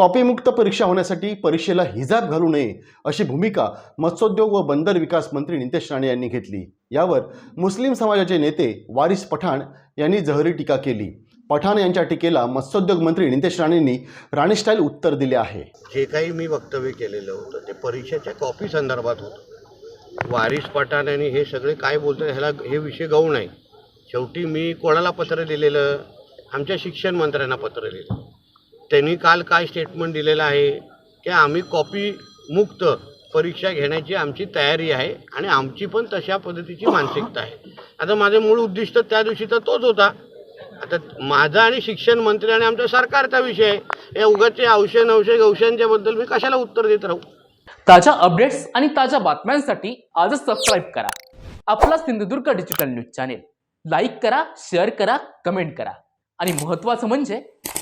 कॉपीमुक्त परीक्षा होण्यासाठी परीक्षेला हिजाब घालू नये अशी भूमिका मत्स्योद्योग व बंदर विकास मंत्री नितेश राणे यांनी घेतली. यावर मुस्लिम समाजाचे नेते वारिस पठाण यांनी जहरी टीका केली. पठाण यांच्या टीकेला मत्स्योद्योग मंत्री नितेश राणेंनी राणे स्टाईल उत्तर दिले आहे. जे काही मी वक्तव्य केलेलं होतं ते परीक्षेच्या कॉपी संदर्भात होतं. वारिस पठाण यांनी हे सगळे काय बोलतात ह्याला हे विषय गौण आहे. शेवटी मी कोणाला पत्र लिहिलेलं आमच्या शिक्षण मंत्र्यांना पत्र लिहिलं त्यांनी काल काय स्टेटमेंट दिलेलं आहे की आम्ही कॉपी मुक्त परीक्षा घेण्याची आमची तयारी आहे आणि आमची पण तशा पद्धतीची मानसिकता आहे. आता माझं मूळ उद्दिष्ट त्या दिवशी तर तोच होता. आता माझा आणि शिक्षण मंत्री आणि आमच्या सरकारचा विषय आहे. या उगाचे औषध औषध औषधांच्या बद्दल मी कशाला उत्तर देत राहू? ताज्या अपडेट्स आणि ताज्या बातम्यांसाठी आजच सबस्क्राईब करा. आपला Sindhudurg digital news channel like करा शेअर करा कमेंट करा. आणि महत्त्वाचं म्हणजे